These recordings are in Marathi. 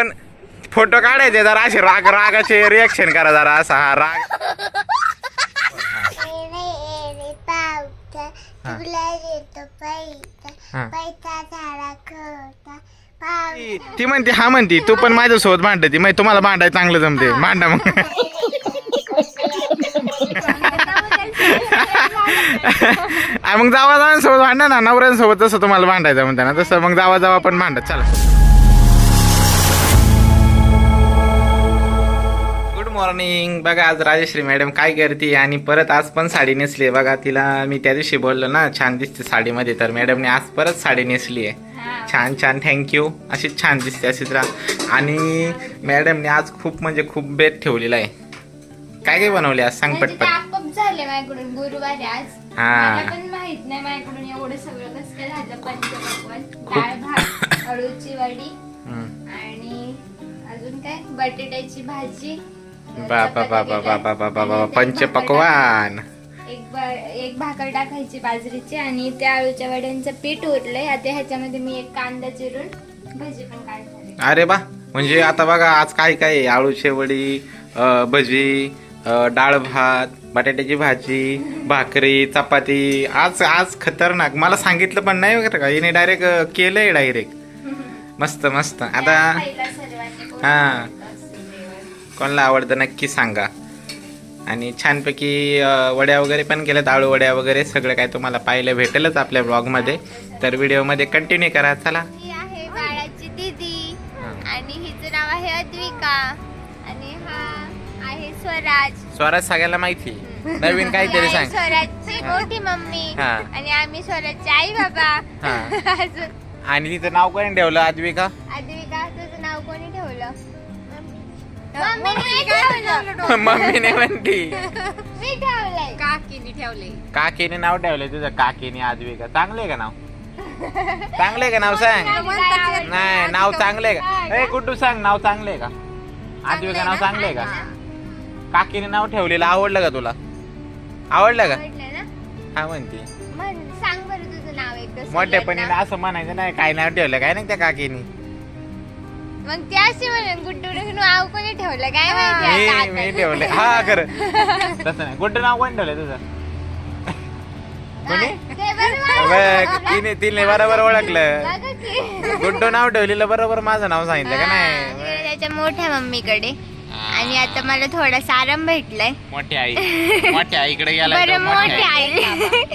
पण फोटो काढायचे जरा असे राग रागाचे रिएक्शन करा जरा असा हा राग. ती म्हणते हा म्हणते तू पण माझ्या सोबत मांडते मग तुम्हाला मांडाय चांगलं जमते. मांडा मग मग. जावा जावा सोबत मांडा ना. नवऱ्यांसोबत जसं तुम्हाला मांडायचं म्हणते ना तसं मग जावा जावा पण मांडा चला. मॉर्निंग बघा आज राजश्री मॅडम काय करते आणि परत आज पण साडी नेसली बघा तिला मी त्या दिवशी बोललो ना छान दिसते साडीमध्ये. तर मॅडमने आज परत साडी नेसली आहे. छान छान थँक्यू अशीच छान दिसते अशीच राहा. आणि मॅडमने आज खूप म्हणजे खूप बेत ठेवलेला आहे. काय काय बनवले आज? सांग म्हणजे पटपट. आपोआप झाले माझ्याकडून. गुरुवारी आज. हा. आणि अजून काय? बटाट्याची भाजी. बाबा बाबा बाबा बाबा बाबा पंच पकवान एक एक भाकर टाकायची बाजरीची आणि त्या आळूच्या वड्यांचं पीठ उरलंय आता ह्याच्यामध्ये मी एक कांदा चिरून भजी पण काढणार अरे बा म्हणजे आता बघा आज काय काय आहे? आळूचे वडी भजी डाळ भात बटाट्याची भाजी भाकरी चपाती आज आज खतरनाक मला सांगितलं पण नाही बरं का हिने डायरेक्ट केलंय डायरेक्ट मस्त मस्त आता हा कोणाला आवडतं नक्की सांगा. आणि छानपैकी वड्या वगैरे पण केल्यात आळू वड्या वगैरे सगळं काय तुम्हाला पाहायला भेटेलच आपल्या ब्लॉगमध्ये. तर व्हिडिओमध्ये कंटिन्यू करा चला. आहे बाळाची दीदी. आणि हिचं नाव आहे अद्विका. आणि हा आहे स्वराज. स्वराज सगळ्याला माहिती. नवीन काहीतरी सांग. स्वराजची मोठी मम्मी. हा. आणि आम्ही स्वराजचे आई बाबा. हा. अजून. आणि तिचं नाव कोणी ठेवलं आद्विका मम्मीने ठेवलं? मम्मीने म्हणती. मी ठेवलंय. काकीने ठेवले. काकीने नाव ठेवलंय तुझं. काकीने आद्विका चांगलंय का नाव? चांगलंय का नाव सांग? नाही नाव चांगलंय का? ए गुड्डू सांग? नाव चांगलंय का? आद्विका नाव चांगलंय का? काकीने नाव ठेवलेलं आवडलं का तुला? आवडलं का? आवडलं ना? हा म्हणते. म्हण सांग बरं तुझं नाव एकदा मोठ्यापणी सगळ्यांना. असं म्हणायचं नाही काय नाव ठेवलं काय नाही त्या काकीने. मग ते असे म्हणून गुड्डू नाव कोणी ठेवलं? काय माहिती आता मी मी आता. ठेवलंय. हा खरं. तसं नाही. गुड्डू नाव कोण ठेवलंय तुझं? कोणी? ते बरोबर. बघ, तिने तिने बरोबर ओळखलं. बघा की. गुड्डू नाव ठेवलेलं बरोबर माझं नाव सांगितलं का हा, नाही त्याच्या मोठ्या मम्मीकडे. आणि आता मला थोडासा आराम भेटलाय. मोठी आई. मोठी आई इकडे गेला बरं मोठी आई.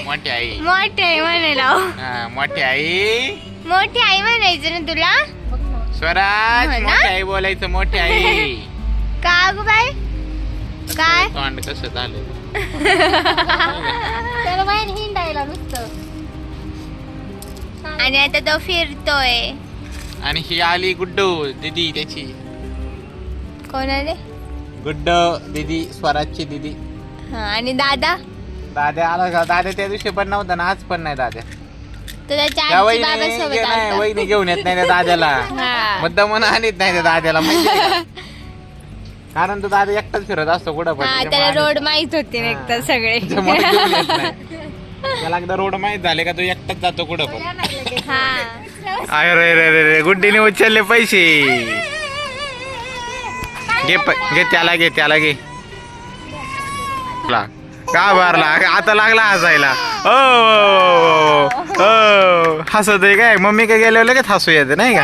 मोठी आई. मोठी आई. म्हणायला. हा, मोठी आई. मोठी आई म्हणायचं ना तुला? स्वराज हो ना? मोठी आई बोलायचं मोठी आई. का ग बाय काय? तोंड कसं झालं त्याला बाहेर हिंडायला नुसतं. आणि आता तो फिरतोय. आणि ही आली गुड्डू दीदी त्याची. कोणाने गुड्डू दीदी स्वराजची दीदी. हा आणि दादा? दाद्या आला का दाद्या त्या दिवशी पण नव्हता ना आज पण नाही दाद्या तो त्याच्या त्या वहिनी नाही. वहिनी घेऊन येत नाही त्या दाद्याला हा. मुद्दा म्हणून आणत नाही त्या दाद्याला माहिती आहे का? कारण तो दादा एकटाच फिरत असतो कुठं पण हा त्याला रोड माहीत होते. एकतर सगळे त्याच्यामुळे घेऊन येत नाही. त्याला एकदा रोड माहीत झाले का तो एकटाच जातो कुठं पण हा अरे रे रे रे रे गुड्डीने उचलले पैसे घे प- घे त्याला घे त्याला घे ला. का भरला? आता लागला हसायला. ओ हसत आहे काय? मम्मी काय गेल्यावर लगेच हसू येते नाही का?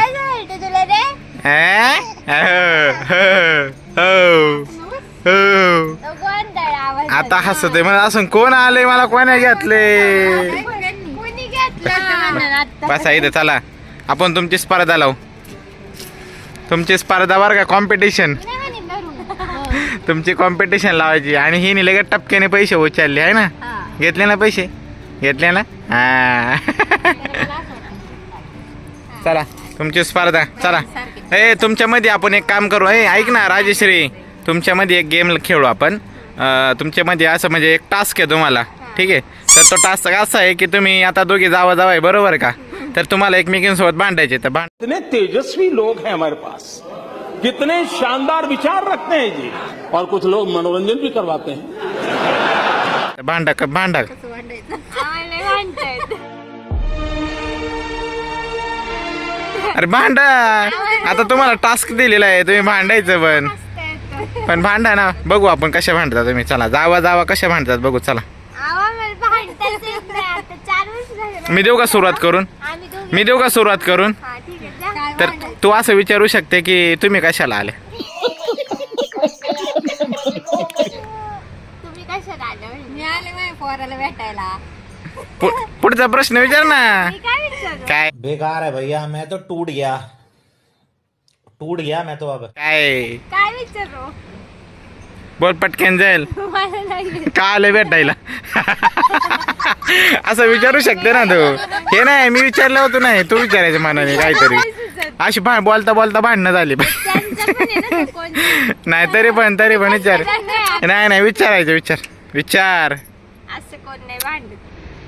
हो, हो, हो, आता हसत आहे मला असं कोण आले मला कोणी घेतले? कोणी घेतलं? बसा इथे चला. आपण तुमची स्पर्धा लावू. तुमची स्पर्धा बरं का कॉम्पिटिशन तुमची कॉम्पिटिशन लावायची. आणि ही नि लगेच टपक्याने पैसे उचलले आहे ना? घेतले ना पैसे? घेतले ना? हा. चला तुमची स्पर्धा. चला. ए तुमच्यामध्ये आपण एक काम करू. ए ऐक ना राजेश्री. तुमच्यामध्ये एक गेम खेळू आपण. तुमच्यामध्ये असं म्हणजे एक टास्क आहे तुम्हाला. ठीक आहे? तर तो टास्क असा आहे की तुम्ही आता दोघे जावा जावा आहे बरोबर का? तर तुम्हाला एकमेकींसोबत भांडायचे तर भांड तेजस्वी लोग हैं हमारे पास। कितने शानदार विचार रखते हैं जी। और कुछ लोग मनोरंजन भी करवाते हैं। भांडा क- भांडा अरे भांडा आता तुम्हाला टास्क दिलेला आहे तुम्ही भांडायचं पण. पण भांडा ना बघू आपण कशा भांडतात तुम्ही. चला जावा जावा कशा भांडतात बघू चला. मी देऊ का सुरुवात करून? मी देऊ का सुरुवात करून. तर तू असं विचारू शकते की तुम्ही कशाला आले? तुम्ही कशाला आले? मी आले माझ्या पोराला भेटायला. पु- पुढचा प्रश्न विचार ना. मी काय विचारू? काय? बेकार है भैया मैं तो टूट गया. टूट गया मैं तो अब. काय? काय विचारू? बोल पटकन जाईल. मला नाही का आले भेटायला? असं विचारू शकते ना तू. हे नाही मी विचारलं होतं नाही. तू विचारायचं मनाने काहीतरी. अशी भा बोलता बोलता भांडणं झाली. नाही तरी पण तरी पण विचार. नाही नाही विचारायचं विचार. विचार. भांडत.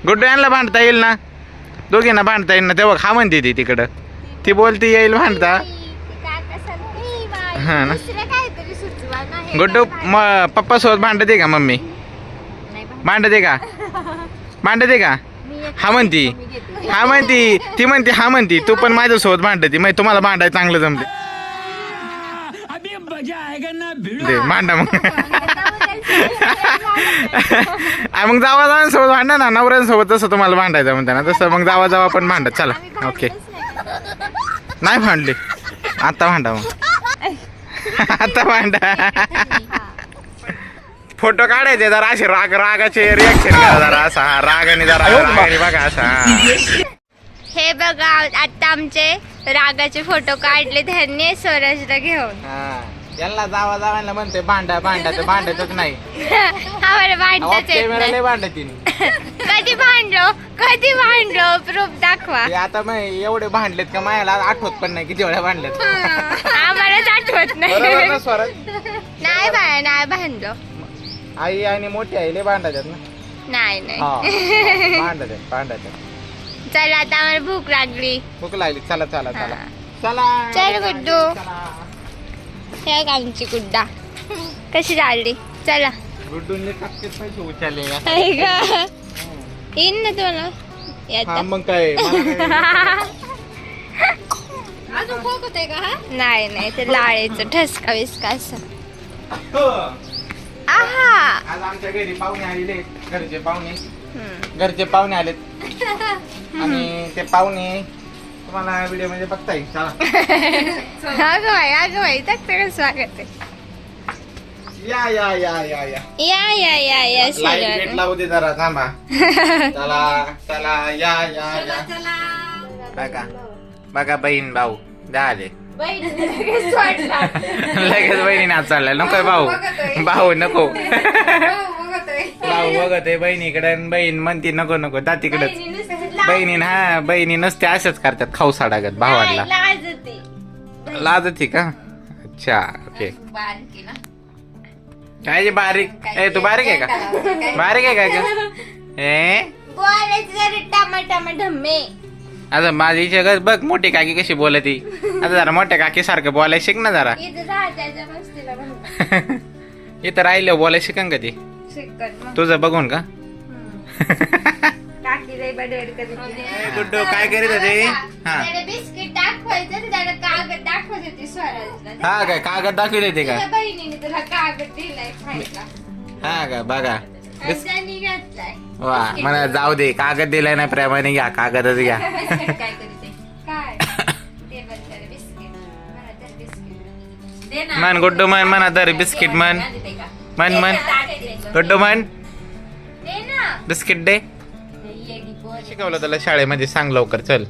गुड्डू यांना भांडता येईल ना? दोघींना भांडता येईल ना? तेव्हा खा म्हणते ती तिकडं. ती बोलती येईल भांडता. हा ना. गुड्डू काय म पप्पा सोबत भांडते का मम्मी? भांडत. का? भांडते का? हा म्हणती. हा म्हणती. ती म्हणते हा म्हणती. तू पण माझ्यासोबत भांडती. मग तुम्हाला भांडाय चांगलं जमते दे भांडा मग. मग जावा जावांसोबत भांडा ना. नवऱ्यांसोबत तसं तुम्हाला भांडायचं म्हणते ना तसं मग जावा जावा पण भांडत चला ओके. नाही भांडली. आता भांडा मग. आता भांडा. फोटो काढायचे जरा असे राग रागाचे रिॲक्शन करा जरा असा. हा, रागाने जरा रागाने बघा असा. हा. हे बघा आता आमचे रागाचे फोटो काढले त्यांनी स्वराजला घेऊन. हा. यांना जावा जावायला म्हणते भांडा भांडा तर भांडतच नाही. आम्हाला भांडताच येत कॅमेरा लय नाही भांडतीन कधी भांडलो कधी भांडलो प्रूफ दाखवा. ते आता मग एवढे भांडलेत का मायाला आठवत पण नाही किती वेळा भांडलेत. आम्हालाच आठवत बरोबर ना नाही स्वराज? नाही बाळा नाही भांडलो. आई आणि मोठी आई लय भांडतात ना? नाही हा. चला आता आम्हाला भूक लागली. भूक लागली. चला चला चला हा. चला. चल. गुड्डू. चला. हे बघ आमची गुड्डा. कशी चालली चला. गुड्डूंनी टक्केच पैसे उचलले. येईन ना तुला हा येतं मग काय? मला काय- अजून खोक होते का हा? नाही नाही. ते लाळेचं ठसका विसका असं. हो. आहा. आज आमच्या घरी पाहुणे आलेले घरचे पाहुणे. हम्म. घरचे पाहुणे आलेत. आणि ते पाहुणे तुम्हाला व्हिडिओमध्ये बघता येईल चला. अगं बाई अगं बाई तक स्वागत आहे. या या या या या. या या या या लाइट सगळं गेट लावू दे जरा थांबा. चला चला या या या. बघा. बघा बहीण भाऊ. झाले लगेच बहिणी नाच चाललाय. नको भाऊ भाऊ. नको. भाऊ बघत आहे बहिणीकडे आणि बहीण म्हणती नको नको जा तिकडच. बहिणी हा बहिणी नसते असंच करतात खाऊ साडागत भावाला लाज होती लाजती का? अच्छा ओके. काय जे बारीक? ए तू बारीक आहे का? बारीक आहे का? ए? बोलायचं जरा टामा टामा ढम्मे. आता माझी इच्छा गं, बघ मोठी काकी कशी बोलती. आता जरा मोठ्या काकी सारखं बोलायला शिक ना जरा. इथं राहत्याच्या मस्तीला. इथं राहिलं बोलायला शिकन का ती? शिकत मग. तुझं बघून का? बडेड कधी गुड्डू काय करीत होते? हा. त्याला बिस्किट दाखवायचं तर त्याला कागद दाखवत होती स्वराजला. हा काय कागद देते का? तुझ्या बहिणीने तुला कागद दिलाय खायला. हा का बघा. आणि त्यांनी घातलाय. वा मला जाऊ दे कागद दिलाय ना प्रेमाने घ्या कागदच घ्या. काय करते? काय ते बघ तर बिस्किट मला तर बिस्किट. मन गुड्डू मन म्हणा तर बिस्किट मन. मन मन. गुड्डू मन. दे ना. बिस्किट दे. शिकवलं त्याला शाळेमध्ये सांग लवकर चल.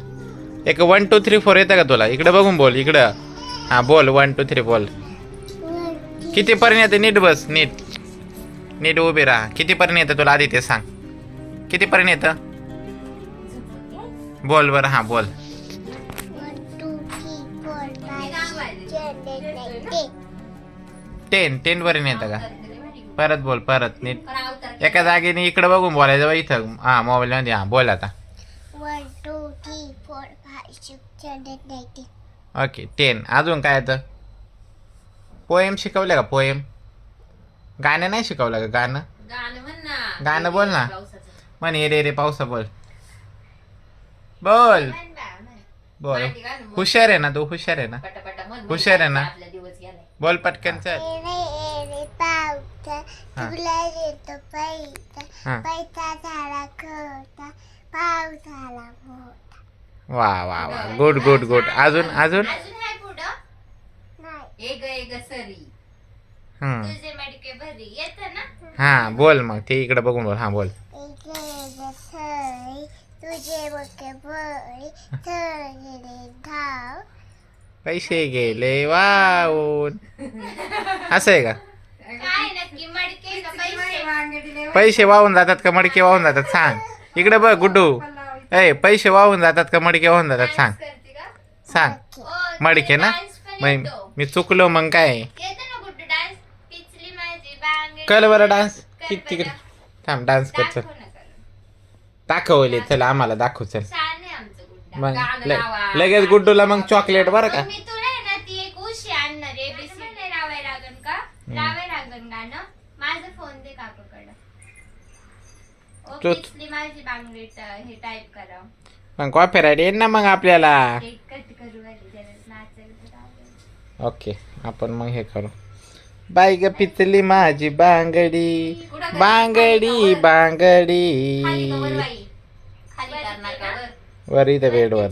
एक वन टू थ्री फोर येतं का तुला? इकडे बघून बोल इकडं. हा बोल वन टू थ्री बोल. किती पर्यंत येते? नीट बस नीट. नीट उभी राहा. कितीपर्यंत येतं तुला आधी ते सांग कितीपर्यंत येतं? बोल बरं हां बोल. टेन टेन पर्यंत येतं का? परत बोल परत. नीट. एका जागेने इकडं बघून बोलायचं बा इथं. हां मोबाईलमध्ये. हां बोल आता. Okay ten. अजून काय येतं? पोएम शिकवलं का पोएम गाणं नाही शिकवलं का गाणं? गाणं बोल ना. म्हण ये रे रे पावसा बोल. बोल. बोल. मांडी घालून बोल. हुशार आहे ना तू हुशार आहे ना? पटापटा म्हण, हुशार आहे ना? आपला दिवस गेलाय. बोल पटकन चल. एरे एरे पावसा. हा. तुला देतो पैसा. हा. पैसा झाला खोटा. पावसाला मोठा. वा वा वा. Good good good. अजून अजून अजून? आहे पुढं? नाही. एक एक सरी. हम्म. तुझे मडके भरी येतं ना? हा बोल मग ते इकडे बघून बोल हा बोल. तुझे बळी धाव. पैसे गेले वाऊन असं आहे का? काय नक्की मडके का पैसे? पैसे वाहून जातात का मडके वाहून जातात? सांग. इकडे बघ गुड्डू. ए पैसे वाहून जातात का मडके वाहून जातात? सांग. करते का? सांग. ओ, मडके ना? तुला dance पण मग येतो. मी चुकलो मग काय? येतो ना कल बरं डान्स कर किती तिकडे. बरं. थांब डान्स कर चल. दाखवले चल आम्हाला दाखव चल. मग ल-. लगेच गुड्डूला मग चॉकलेट बरं का? मग मी तुला आहे ना ती एक उशी आणणार आहे. एबीसी लावाय लागन का? लावाय लागन गाणं. माझा फोन दे काकाकडं. ओ तो- पिचली माझी बांगडी ट- हे टाईप करा. मग कॉपीराईट येईन ना मग आपल्याला. हे कट करू आली जरा नाचायला तर आवडेल. ओके आपण मग हे करू. बाई ग पिचली माझी बांगडी बांगडी बांगडी. खाली कवर बाई. खाली कर नका वर वर इथं बेडवर.